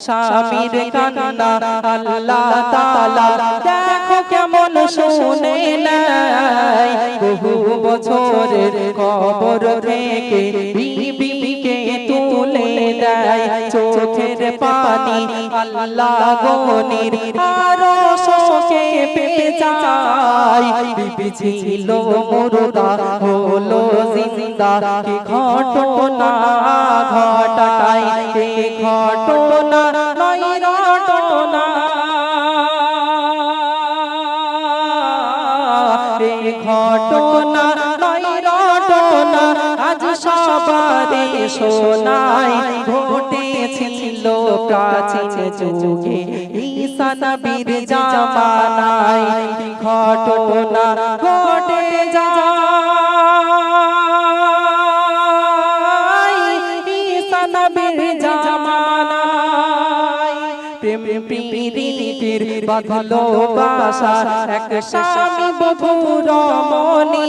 স্বামীর কান্না আল্লাহ তাআলা দেখো কেমন শুনে নাই বহু বছরের কবর থেকে বিবিকে তুলে দেয় চোখের পানি আল্লাহ গনির আরও শোকে পেপে যায় বিবি ছিল মুর্দা হলো জিন্দা ঘটনা সবারে শোনাই ঘটেছিল প্রাচীন যুগে। ঈসা নবীর জামানায় ঘটনা ঘটে যায়। ঈসা নবীর জামানায় প্রেম প্রীতির বাঁধলো বাসা, এক স্বামী বধূ রমণী।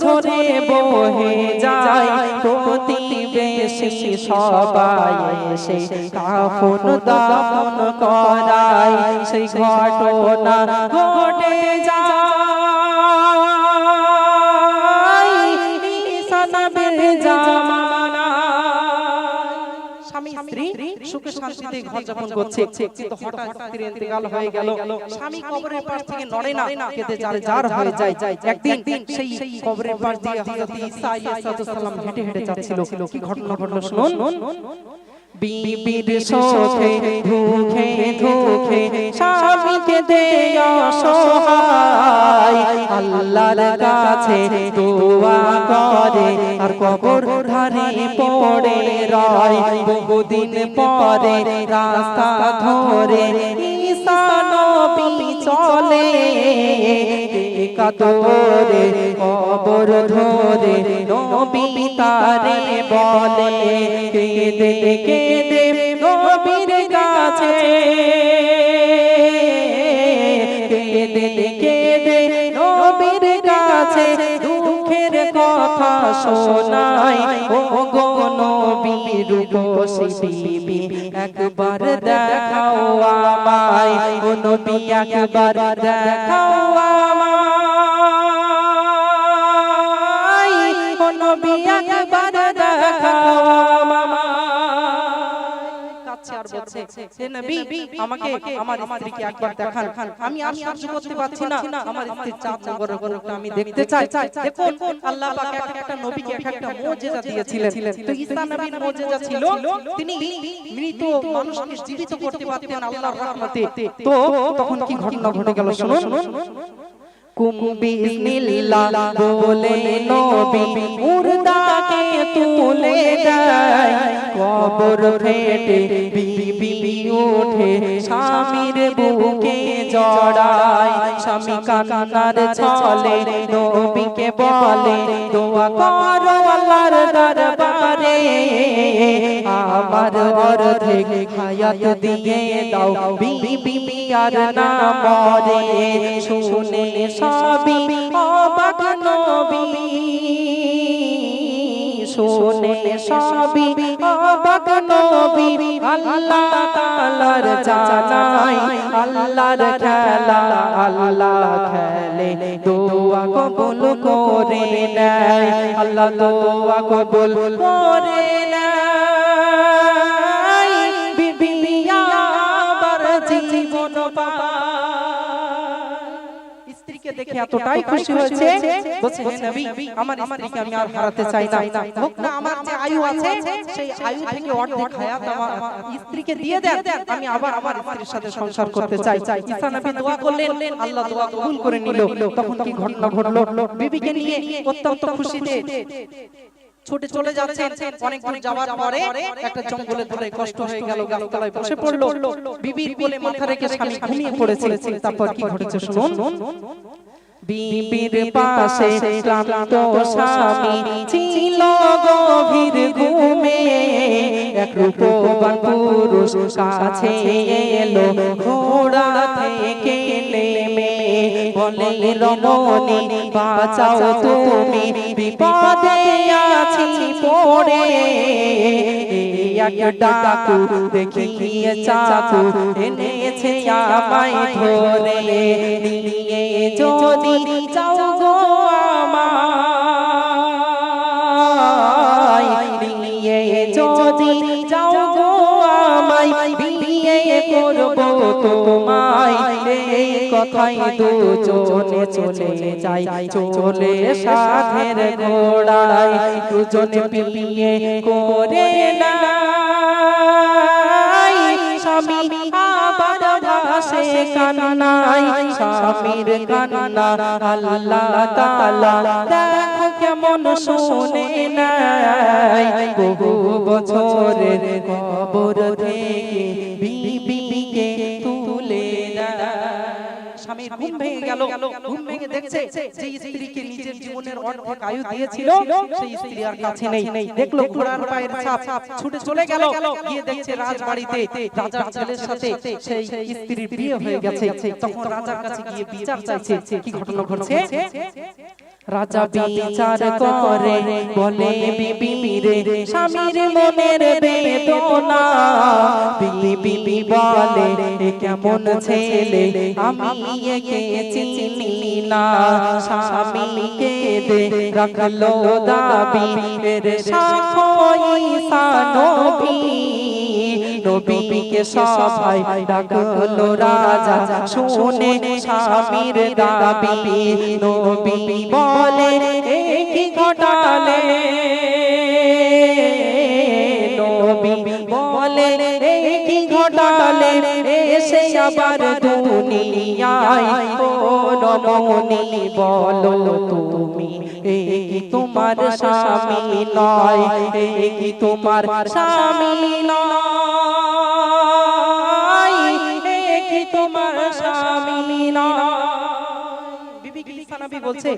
ঝরে বহে যায় প্রতিবেশী সবাই এসে কাফন দাফন করায়। সেই ঘটনা ঘটে যায়। সুখে শান্তিতে ঘর যাপন করছে কিন্তু হঠাৎ স্ত্রীর ইন্তেকাল হয়ে গেল। স্বামী কবরের পাশ থেকে নড়ে না কেঁদে যার যার হয়ে যায় একদিন সেই কবরের পাশ দিয়ে হযরত ঈসা আলাইহিস সালাম হেঁটে হেঁটে যাচ্ছিল। কি ঘটনা ঘটলো শুনুন। বিবির শোকে ধুখে ধুখে স্বামীকে দেয়া সহায়। আল্লাহর কাছে দোয়া করে। আর কবর ধারে পড়ে রয়, বহুদিন পরে রাস্তা ধরে চলে। কাতরে কবর ধরে নবী তারে বলে, কেঁদে কেঁদে নবীর কাছে। কেঁদে কেঁদে কাছে দুঃখের কথা শোনাই। ও গো নবী, রূপসী একবার দেখাও আমায়। ও নবী, একবার দেখাও আমায়। ও নবী, একবার দেখাও হে নবী আমাকে আমার স্ত্রীকে একবার দেখান। আমি আর সহ্য করতে পারছি না। আমার স্ত্রীর চাঁদ নগরের গরুটা আমি দেখতে চাই দেখুন আল্লাহ পাক এক একটা নবীকে এক একটা মুজিজা দিয়েছিলেন। তো ঈসা নবীর মুজিজা ছিল। তিনি মৃত মানুষকে জীবিত করতে পারতেন আল্লাহর রহমতে। তো তখন কি ঘটনা ঘটে গেল? শুনুন কুম বিসমিল্লাহ বলে নবী মুর্দাকে তুলে দেয়, কবর ফেটে বিবি উঠে স্বামীর বুকে জড়ায়, স্বামী কান্নার ছলে নবীকে বলে, দোয়া করো আল্লাহর দরবারে, আমার অর্ধেক হায়াত দিয়ে দাও। বিবি আর না মরে শুনে সবই অবাক নবী। শুনে সবই অবাক নবী। আল্লাহ তাআলার জানাই আল্লাহর খেলা। আল্লাহ খেলে দোয়া কবুল করে নেয়। আল্লাহ দোয়া কবুল করে নেয়। দেখে এতটাই খুশি হয়েছে বলছে হে নবী আমার স্ত্রীকে আমি আর হারাতে চাই না। হোক না আমার যে আয়ু আছে সেই আয়ু থেকে অর্ধেক হায়াত আমার স্ত্রীকে দিয়ে দেন আমি আবার আমার স্ত্রীর সাথে সংসার করতে চাই। ঈসা নবী দোয়া করলেন আল্লাহ দোয়া কবুল করে নিল। তখন কি ঘটনা ঘটলো? বিবিকে নিয়ে অত্যন্ত খুশিতে ছুটে চলে যাচ্ছেন অনেক দূর যাওয়ার পরে একটা জঙ্গলে ধরে কষ্ট হয়ে গেল গাছতলায় বসে পড়ল। বিবির কোলে মাথা রেখে স্বামী ঘুমিয়ে পড়েছে তারপর কি ঘটেছে শুনুন বিবির পাশে ক্লান্ত স্বামী ছিল গভীর ঘুমে। এক রূপবান পুরুষ কাছে এলো, ঘোড়া থেকে নেমে। বলে, রমণী, বাঁচাও তুমি, বিপদে আছি পড়ে। এক ডাকু দেখিয়ে চাকু এনেছে আমায় ধরে নিয়ে যদি যাও গো আমায়, নিয়ে যদি যাও গো আমায়, বিয়ে করব তোমায়। কথাই দুজনে চলে চলে যাই চলে সাধের ঘোড়ায় দুজনে বিয়ে করে না। স্বামী আবার কান্নাই স্বামীর কান্না। আল্লাহ তাআলা দেখো কেমন শুনে নাই বহু বছরের কবর থেকে বিবিকে তুলে স্বামীর ঘুম ভেঙে গেল। ঘুম দেখছে যে স্ত্রীকে নিজের জীবনের অর্ধেক আয়ু দিয়েছিল সেই স্ত্রী আর কাছে নেই। দেখল ঘোড়ার পায়ের ছাপ ছুটে চলে গেল। গিয়ে দেখছে রাজবাড়িতে রাজার ছেলের সাথে সেই স্ত্রীর বিয়ে হয়ে গেছে। তখন রাজার কাছে গিয়ে বিচার চাইছে কি ঘটনা ঘটছে? রাজা বিচার করে বলে বিবি রে স্বামীর মনের বেদনা। বিবি বলে কেমন ছেলে? আমি একে চিনি না। স্বামীকে দে রাখল দাবি। এর সাক্ষ্য ঈসা নবী। নবীকে সবাই ডাকলো রাজা। শুনে স্বামীর দাবি। নবী বলে কি ঘটালে? নবী বলে কি ঘটালে? এসে আবার দুনিয়ায় ও বলো, তুমি কি তোমার স্বামী নয়? কি তোমার স্বামী নয়? সানাবি বলছে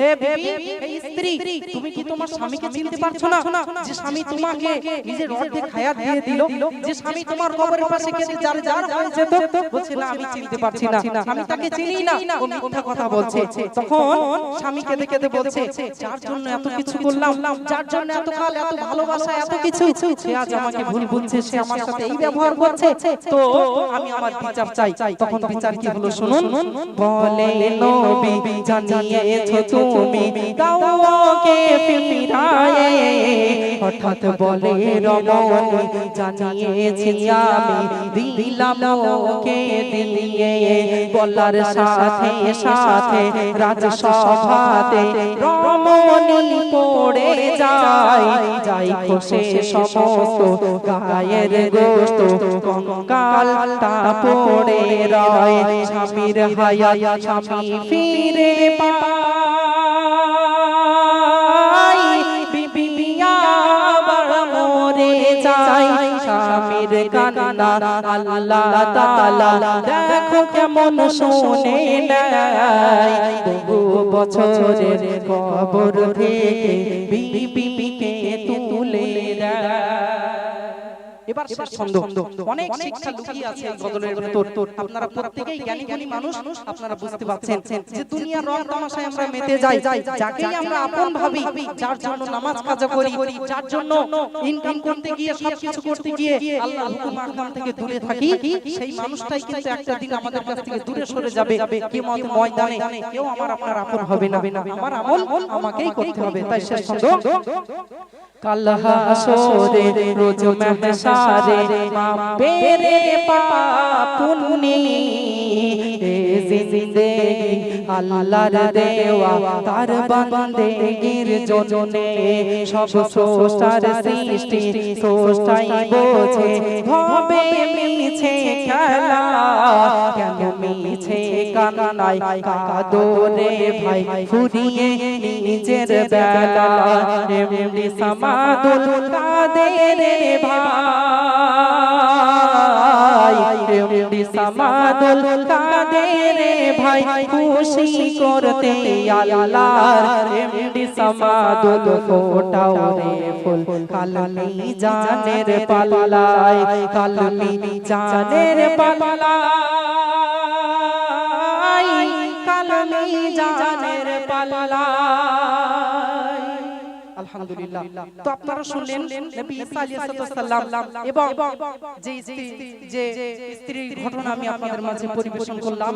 হে বিবি এই স্ত্রী তুমি কি তোমার স্বামীকে চিনতে পারছ না? যে স্বামী তোমাকে নিজের অর্ধেক হায়াত দিয়ে দিল যে স্বামী তোমার কবরের পাশে কেঁদে যার যার হয়ে যেত বলছে না আমি চিনতে পারছি না আমি তাকে চিনি না ও মিথ্যা কথা বলছে তখন স্বামী কেঁদে কেঁদে বলছে যার জন্য এত কিছু করলাম যার জন্য এত কাল এত ভালোবাসা এত কিছু সে আজ আমাকে ভুল বুঝছে সে আমার সাথে এই ব্যবহার করছে তো আমি আমার বিচার চাই তখন বিচার কি হলো শুনুন বলে নবী জানিয়েছো তুমি দাওকে ফিরায়ে। হঠাৎ বলে রমণী, জানিয়েছি আমি, দিলাম ওকে দিয়ে। বলার সাথে সাথে রাজসভাতে রমণী পড়ে যায়। যাই কোষে সমস্ত গায়ের গোস্ত, কঙ্কাল তা পড়ে রয়। স্বামীর হায়া স্বামী ফিরে পায় বিবি আবার মরে যায়। স্বামীর কান্না আল্লাহ তাআলা দেখো কেমন শোনে নাই বহু বছরের কবর থেকে বিবিকে এবার শেষ ছন্দ অনেক শিক্ষা লুকিয়ে আছে এই গজলের ভেতর। আপনারা প্রত্যেকেই জ্ঞানী মানুষ আপনারা বুঝতে পারছেন যে দুনিয়ার রং তামাশায় আমরা মেতে যাই যাকেই আমরা আপন ভাবি যার জন্য নামাজ কাজা করি যার জন্য ইনকাম করতে গিয়ে সব কিছু করতে গিয়ে আল্লাহ হুকুম আহকাম থেকে দূরে থাকি সেই মানুষটাই কিন্তু একটা দিন আমাদের কাছ থেকে দূরে সরে যাবে কিয়ামত ময়দানে কেউ আমার আপনার আপন হবে না। আমার আমল আমাকেই করতে হবে তাই শেষ ছন্দ কাল হাসরে রোজ মেহসারে মাপেরে পাপুনি এ জিন্দেগি আল্লাহর দেওয়া, তার বান্দেগির জন্যে সব সোষ্টার সৃষ্টি সোষ্টাই বোঝে। ভবে মিছে খেলা, কেন মিছে কান্নাই কাদরে ভাই, ফুরিয়ে নিজের বেলা। এমনি সমাদুল কাদের ভাই, এমনি সমাদুল কাদের ভাই খুশি করতে আল্লাহ এমনি সমাদুল ফোটাও রে ফুল। কালমি জানের পাল্লায়, কালমি জানের পাল্লায়, কালমি জানের পাল্লায়। আলহামদুলিল্লাহ। তো আপনারা শুনলেন নবী ঈসা আলাইহিস সালাম এবং যে স্ত্রী, যে স্ত্রীর ঘটনা আমি আপনাদের মাঝে পরিবেশন করলাম।